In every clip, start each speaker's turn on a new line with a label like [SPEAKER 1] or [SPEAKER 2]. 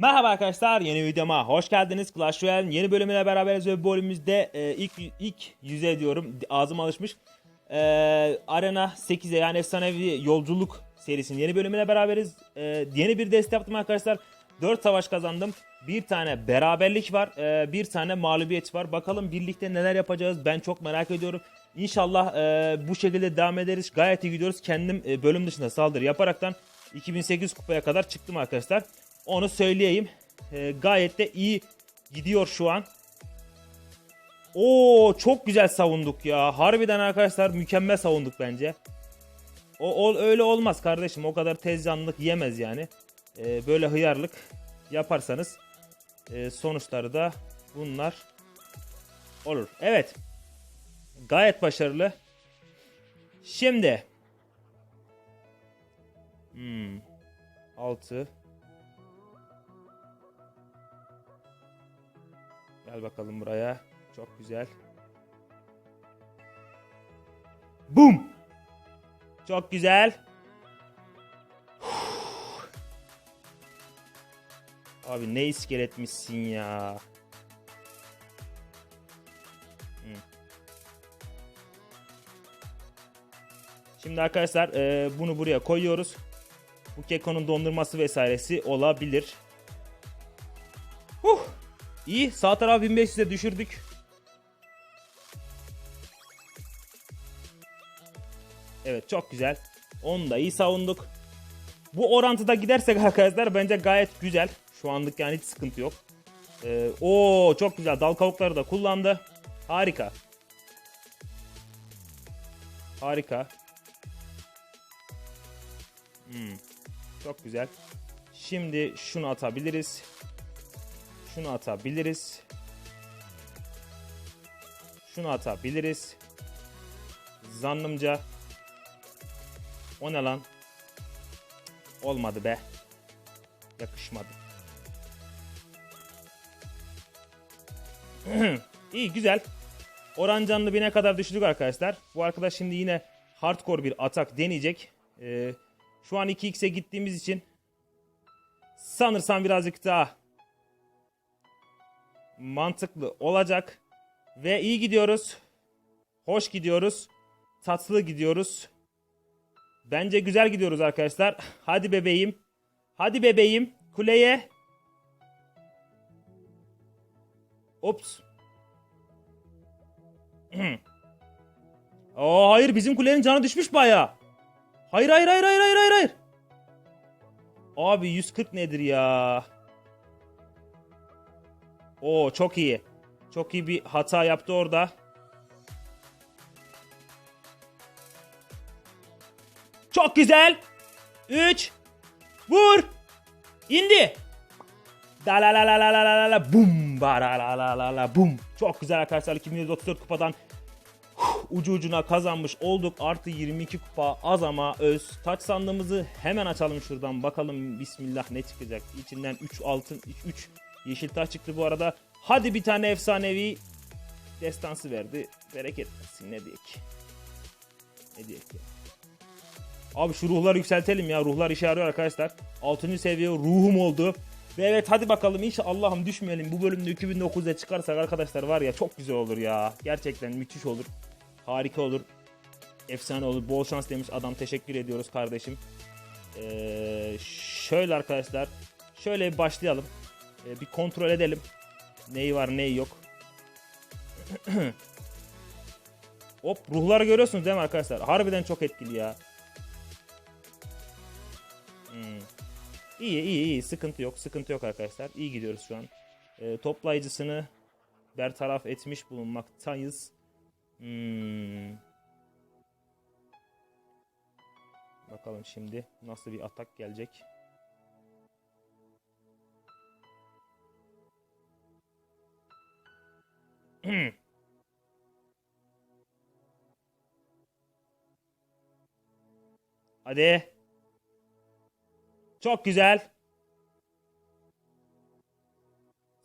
[SPEAKER 1] Merhaba arkadaşlar yeni videoma hoş geldiniz. Clash Royale'in yeni bölümüyle beraberiz ve bu bölümümüzde e, ilk ilk yüze diyorum ağzım alışmış. E, Arena 8'e yani efsanevi yolculuk serisinin yeni bölümüyle beraberiz. E, yeni bir deste yaptım arkadaşlar. 4 savaş kazandım. Bir tane beraberlik var. e, bir tane mağlubiyet var. Bakalım birlikte neler yapacağız ben çok merak ediyorum. İnşallah e, bu şekilde devam ederiz. Gayet iyi gidiyoruz. Kendim e, bölüm dışında saldırı yaparaktan 2800 kupaya kadar çıktım arkadaşlar. Onu söyleyeyim. Ee, gayet de iyi gidiyor şu an. Oo çok güzel savunduk ya. Harbiden arkadaşlar mükemmel savunduk bence. O, o öyle olmaz kardeşim. O kadar tez canlılık yemez yani. Ee, böyle hıyarlık yaparsanız e, sonuçları da bunlar olur. Evet. Gayet başarılı. Şimdi hmm, 6 Gel bakalım buraya. Çok güzel. Boom. Çok güzel. Abi ne iskeletmişsin ya. Şimdi arkadaşlar e, bunu buraya koyuyoruz. Bu kekonun dondurması vesairesi olabilir. İyi. Sağ tarafı 1500'e düşürdük. Evet çok güzel. Onu da iyi savunduk. Bu orantıda gidersek arkadaşlar bence gayet güzel. Şu anlık yani hiç sıkıntı yok. Ee, Oo çok güzel. Dal kavukları da kullandı. Harika. Harika. Hmm, çok güzel. Şimdi şunu atabiliriz. Şunu atabiliriz. Şunu atabiliriz. Zannımca. O ne lan? Olmadı be. Yakışmadı. İyi güzel. Oran canlı bine kadar düşürdük arkadaşlar. Bu arkadaş şimdi yine hardcore bir atak deneyecek. Ee, şu an 2x'e gittiğimiz için sanırsam birazcık daha mantıklı olacak. Ve iyi gidiyoruz. Hoş gidiyoruz. Tatlı gidiyoruz. Bence güzel gidiyoruz arkadaşlar. Hadi bebeğim. Hadi bebeğim. Kuleye. Ops. Aa, hayır bizim kulenin canı düşmüş baya. Hayır hayır hayır hayır hayır hayır. Abi 140 nedir ya? Oo çok iyi. Çok iyi bir hata yaptı orada. Çok güzel. 3 Vur. İndi. Da la la la la la la la bum ba la la la la la bum. Çok güzel arkadaşlar 2134 kupadan ucu ucuna kazanmış olduk. Artı 22 kupa az ama öz. Taç sandığımızı hemen açalım şuradan. Bakalım bismillah ne çıkacak. İçinden 3 altın 3 yeşil taş çıktı bu arada. Hadi bir tane efsanevi destansı verdi. Bereket versin ne diyek. Ne diyek ya. Abi şu ruhları yükseltelim ya. Ruhlar işe yarıyor arkadaşlar. 6. seviye ruhum oldu. Ve evet hadi bakalım inşallah Allah'ım düşmeyelim. Bu bölümde 2009'da çıkarsak arkadaşlar var ya çok güzel olur ya. Gerçekten müthiş olur. Harika olur. Efsane olur. Bol şans demiş adam. Teşekkür ediyoruz kardeşim. Ee, şöyle arkadaşlar. Şöyle başlayalım. Ee, bir kontrol edelim. Neyi var neyi yok. Hop ruhları görüyorsunuz değil mi arkadaşlar? Harbiden çok etkili ya. Hmm. İyi iyi iyi sıkıntı yok sıkıntı yok arkadaşlar. İyi gidiyoruz şu an. Ee, toplayıcısını bertaraf etmiş bulunmaktayız. Hmm. Bakalım şimdi nasıl bir atak gelecek. Hadi. Çok güzel.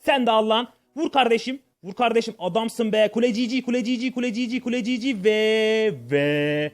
[SPEAKER 1] Sen de al lan. Vur kardeşim. Vur kardeşim. Adamsın be. Kulecici, kulecici, kulecici, kulecici ve ve.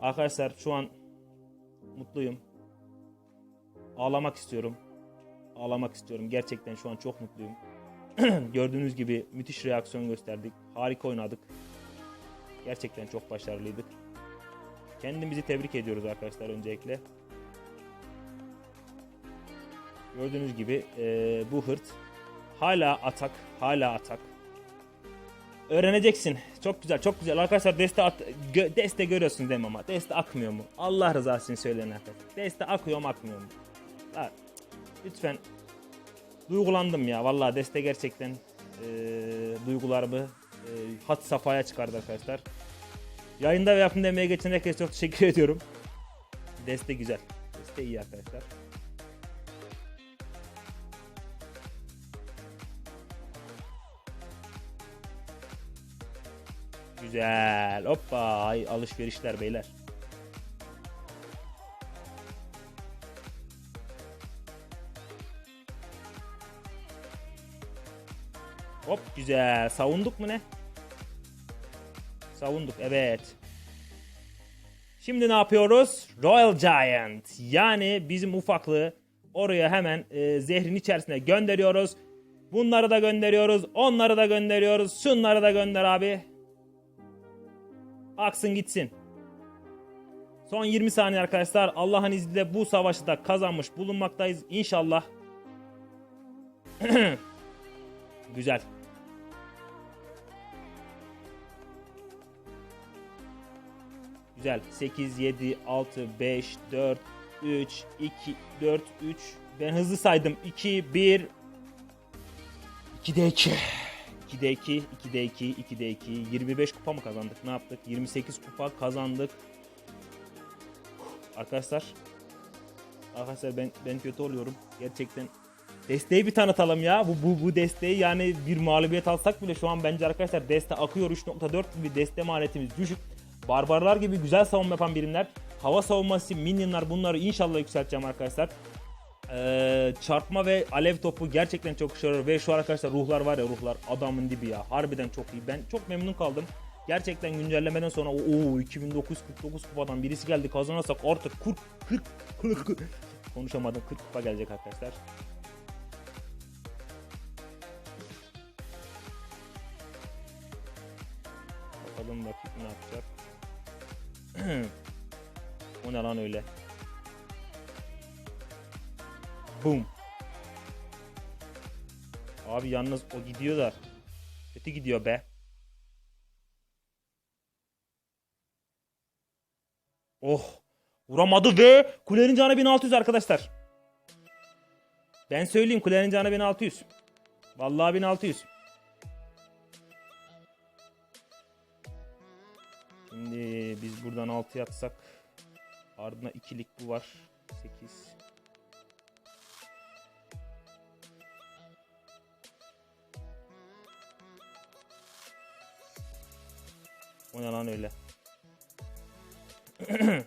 [SPEAKER 1] Arkadaşlar şu an mutluyum. Ağlamak istiyorum. ağlamak istiyorum. Gerçekten şu an çok mutluyum. Gördüğünüz gibi müthiş reaksiyon gösterdik. Harika oynadık. Gerçekten çok başarılıydık. Kendimizi tebrik ediyoruz arkadaşlar öncelikle. Gördüğünüz gibi eee, bu hırt hala atak, hala atak. Öğreneceksin. Çok güzel, çok güzel. Arkadaşlar deste at, gö- deste görüyorsunuz değil mi ama? Deste akmıyor mu? Allah rızası için söyleyin arkadaşlar. Deste akıyor mu, akmıyor mu? Lütfen. Duygulandım ya. Vallahi deste gerçekten eee, duygularımı eee, hat safhaya çıkardı arkadaşlar. Yayında ve yapımda emeği geçen herkese çok teşekkür ediyorum. Deste güzel. Deste iyi arkadaşlar. Güzel. Hoppa. Alışverişler beyler. Hop güzel. Savunduk mu ne? Savunduk evet. Şimdi ne yapıyoruz? Royal Giant. Yani bizim ufaklığı oraya hemen e, zehrin içerisine gönderiyoruz. Bunları da gönderiyoruz. Onları da gönderiyoruz. Şunları da gönder abi. Aksın gitsin. Son 20 saniye arkadaşlar. Allah'ın izniyle bu savaşı da kazanmış bulunmaktayız. İnşallah. Güzel. Güzel. 8, 7, 6, 5, 4, 3, 2, 4, 3. Ben hızlı saydım. 2, 1. 2'de 2. 2'de 2, 2'de 2, 2'de 2. 25 kupa mı kazandık? Ne yaptık? 28 kupa kazandık. Arkadaşlar. Arkadaşlar ben ben kötü oluyorum. Gerçekten Desteği bir tanıtalım ya. Bu, bu, bu desteği yani bir mağlubiyet alsak bile şu an bence arkadaşlar deste akıyor 3.4 gibi deste maliyetimiz düşük. Barbarlar gibi güzel savunma yapan birimler. Hava savunması, minyonlar bunları inşallah yükselteceğim arkadaşlar. Ee, çarpma ve alev topu gerçekten çok işe yarıyor. Ve şu arkadaşlar ruhlar var ya ruhlar adamın dibi ya. Harbiden çok iyi. Ben çok memnun kaldım. Gerçekten güncellemeden sonra o 2949 kupadan birisi geldi kazanırsak artık 40 40 40 40 konuşamadım 40 kupa gelecek arkadaşlar. Bakalım rakip ne yapacak. O ne lan öyle? Boom. Abi yalnız o gidiyor da. Kötü gidiyor be. Oh. Vuramadı ve kulenin canı 1600 arkadaşlar. Ben söyleyeyim kulenin canı 1600. Vallahi 1600. Şimdi biz buradan 6 yatsak ardına ikilik bu var. 8 O ne lan öyle?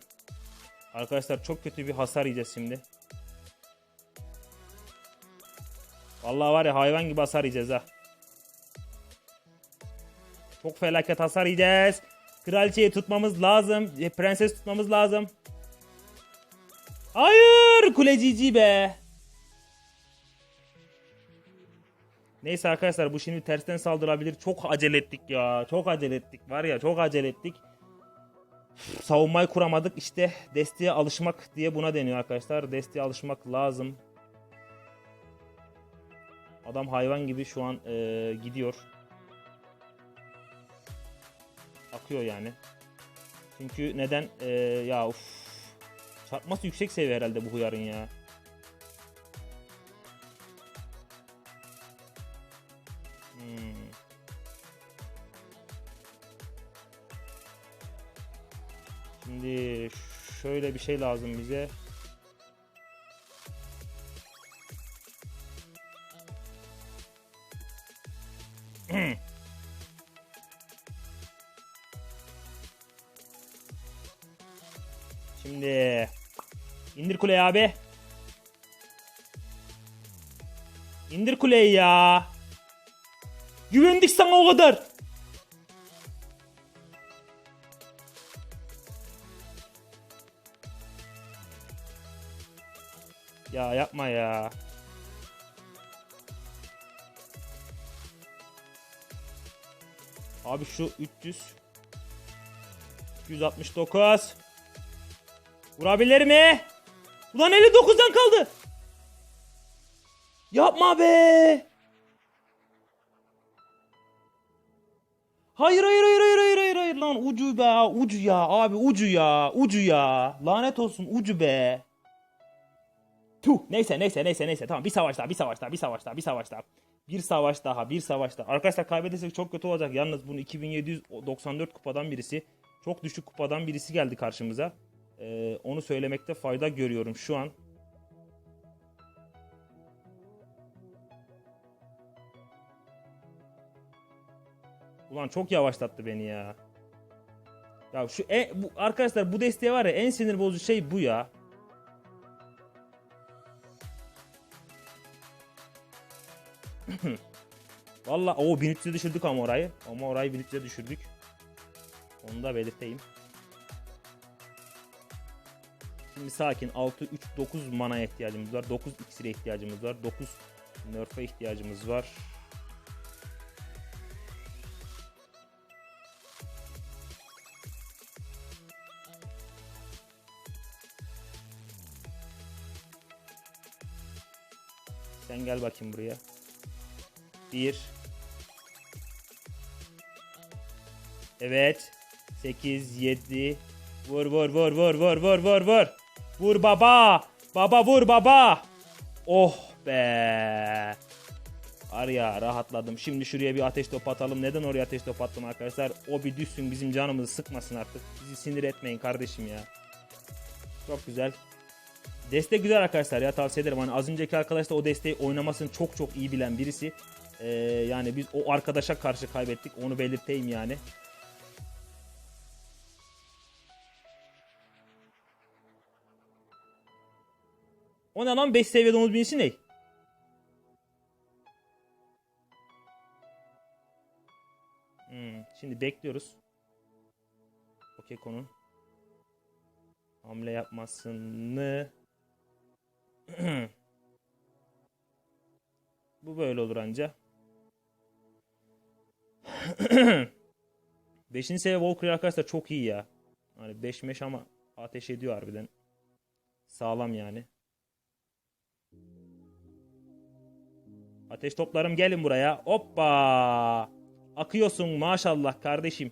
[SPEAKER 1] Arkadaşlar çok kötü bir hasar yiyeceğiz şimdi. Vallahi var ya hayvan gibi hasar yiyeceğiz ha. Çok felaket hasar yiyeceğiz. Kraliçeyi tutmamız lazım. E, Prenses tutmamız lazım. Hayır kulecici be. Neyse arkadaşlar bu şimdi tersten saldırabilir. Çok acele ettik ya. Çok acele ettik. Var ya çok acele ettik. Savunmayı kuramadık. İşte desteğe alışmak diye buna deniyor arkadaşlar. Desteğe alışmak lazım. Adam hayvan gibi şu an e, gidiyor. Akıyor yani. Çünkü neden? E, ya uf. Çarpması yüksek seviye herhalde bu huyarın ya. Hmm. Şimdi şöyle bir şey lazım bize. Şimdi indir kuleyi abi. İndir kuleyi ya. Güvendik sana o kadar. Ya yapma ya. Abi şu 300 269 Vurabilir mi? Ulan 59'dan kaldı. Yapma be. Hayır hayır hayır hayır hayır hayır hayır lan ucu be ucu ya abi ucu ya ucu ya lanet olsun ucu be. Tuh neyse neyse neyse neyse tamam bir savaş daha bir savaş daha bir savaş daha bir savaş daha. Bir savaş daha bir savaş daha. Arkadaşlar kaybedersek çok kötü olacak. Yalnız bunu 2794 kupadan birisi çok düşük kupadan birisi geldi karşımıza. Ee, onu söylemekte fayda görüyorum şu an. Ulan çok yavaşlattı beni ya. Ya şu e, bu, arkadaşlar bu desteği var ya en sinir bozucu şey bu ya. Valla o 1300'e düşürdük ama orayı. Ama orayı 1300'e düşürdük. Onu da belirteyim. Şimdi sakin 6 3 9 mana ihtiyacımız var. 9 iksire ihtiyacımız var. 9 nerf'e ihtiyacımız var. Sen gel bakayım buraya. 1 Evet. 8 7 Vur vur vur vur vur vur vur vur. Vur baba. Baba vur baba. Oh be. Var ya rahatladım. Şimdi şuraya bir ateş topu atalım. Neden oraya ateş topu attım arkadaşlar? O bir düşsün bizim canımızı sıkmasın artık. Bizi sinir etmeyin kardeşim ya. Çok güzel. Destek güzel arkadaşlar ya tavsiye ederim. Hani az önceki arkadaş da o desteği oynamasını çok çok iyi bilen birisi. Ee, yani biz o arkadaşa karşı kaybettik. Onu belirteyim yani. O ne lan 5 seviye domuz binisi ne? Hmm, şimdi bekliyoruz. Okeko'nun hamle yapmasını Bu böyle olur anca. Beşinci seviye Valkyrie arkadaşlar çok iyi ya. Hani 5 meş ama ateş ediyor harbiden. Sağlam yani. Ateş toplarım gelin buraya. Hoppa. Akıyorsun maşallah kardeşim.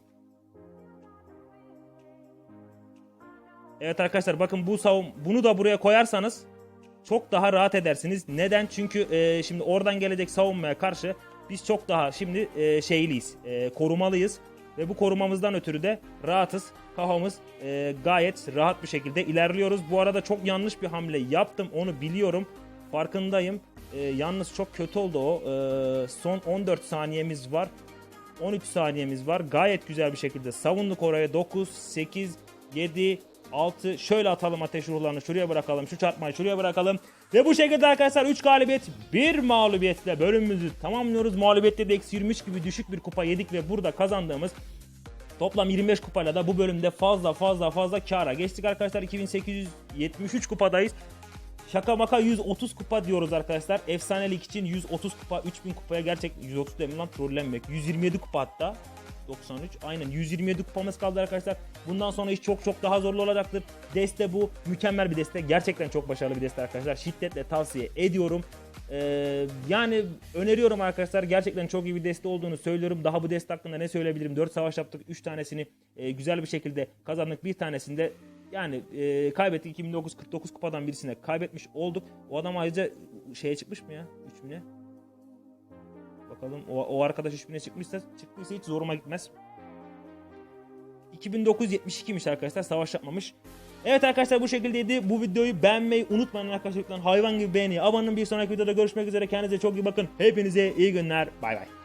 [SPEAKER 1] Evet arkadaşlar bakın bu savun bunu da buraya koyarsanız çok daha rahat edersiniz. Neden? Çünkü e, şimdi oradan gelecek savunmaya karşı biz çok daha şimdi e, şeyliyiz. E, korumalıyız. Ve bu korumamızdan ötürü de rahatız. Kafamız e, gayet rahat bir şekilde ilerliyoruz. Bu arada çok yanlış bir hamle yaptım. Onu biliyorum. Farkındayım. E, yalnız çok kötü oldu o. E, son 14 saniyemiz var. 13 saniyemiz var. Gayet güzel bir şekilde savunduk oraya. 9, 8, 7, 6 şöyle atalım ateş ruhlarını şuraya bırakalım. Şu çarpmayı şuraya bırakalım. Ve bu şekilde arkadaşlar 3 galibiyet 1 mağlubiyetle bölümümüzü tamamlıyoruz. Mağlubiyette de eksi 23 gibi düşük bir kupa yedik ve burada kazandığımız Toplam 25 kupayla da bu bölümde fazla fazla fazla kara geçtik arkadaşlar. 2873 kupadayız. Şaka maka 130 kupa diyoruz arkadaşlar. Efsanelik için 130 kupa 3000 kupaya gerçek 130 demem lan trollenmek. 127 kupa hatta. 93 aynen 127 kupamız kaldı arkadaşlar. Bundan sonra iş çok çok daha zorlu olacaktır. Deste bu mükemmel bir deste. Gerçekten çok başarılı bir deste arkadaşlar. Şiddetle tavsiye ediyorum. Ee, yani öneriyorum arkadaşlar. Gerçekten çok iyi bir deste olduğunu söylüyorum. Daha bu deste hakkında ne söyleyebilirim? 4 savaş yaptık. 3 tanesini e, güzel bir şekilde kazandık. Bir tanesinde yani e, kaybettik 2949 kupadan birisine kaybetmiş olduk. O adam ayrıca şeye çıkmış mı ya? 3 ne? Bakalım o, o arkadaş 3000'e çıkmışsa çıktıysa hiç zoruma gitmez. 2972'miş arkadaşlar savaş yapmamış. Evet arkadaşlar bu şekildeydi. Bu videoyu beğenmeyi unutmayın arkadaşlar. Hayvan gibi beğeni. Abonun bir sonraki videoda görüşmek üzere. Kendinize çok iyi bakın. Hepinize iyi günler. Bay bay.